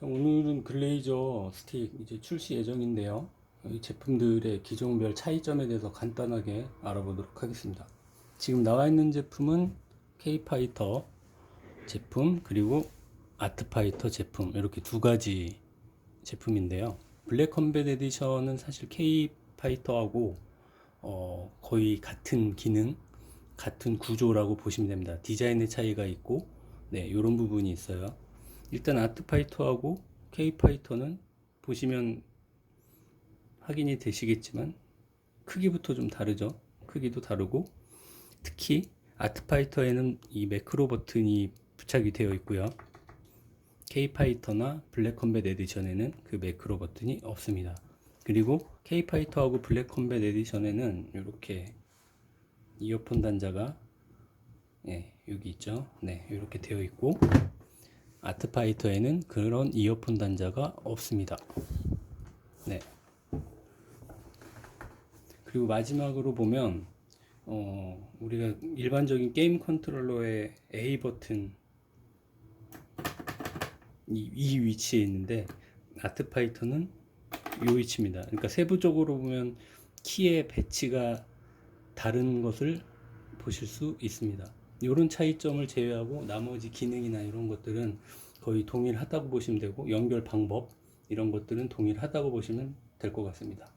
자, 오늘은 글레이저 스틱 이제 출시 예정인데요. 이 제품들의 기종별 차이점에 대해서 간단하게 알아보도록 하겠습니다. 지금 나와 있는 제품은 K파이터 제품 그리고 아트파이터 제품 이렇게 두 가지 제품인데요. 블랙 컴뱃 에디션은 사실 K파이터하고 어, 거의 같은 기능, 같은 구조라고 보시면 됩니다. 디자인의 차이가 있고, 네, 이런 부분이 있어요. 일단 아트파이터하고 K파이터는 보시면 확인이 되시겠지만 크기부터 좀 다르죠. 크기도 다르고 특히 아트파이터에는 이 매크로 버튼이 부착이 되어 있고요. K파이터나 블랙컴뱃 에디션에는 그 매크로 버튼이 없습니다. 그리고 K파이터하고 블랙컴뱃 에디션에는 이렇게 이어폰 단자가 예, 여기 있죠. 네, 이렇게 되어 있고 아트파이터에는 그런 이어폰 단자가 없습니다. 네. 그리고 마지막으로 보면 어, 우리가 일반적인 게임 컨트롤러의 A 버튼 이, 이 위치에 있는데 아트파이터는 이 위치입니다. 그러니까 세부적으로 보면 키의 배치가 다른 것을 보실 수 있습니다. 이런 차이점을 제외하고 나머지 기능이나 이런 것들은 거의 동일하다고 보시면 되고 연결 방법 이런 것들은 동일하다고 보시면 될 것 같습니다.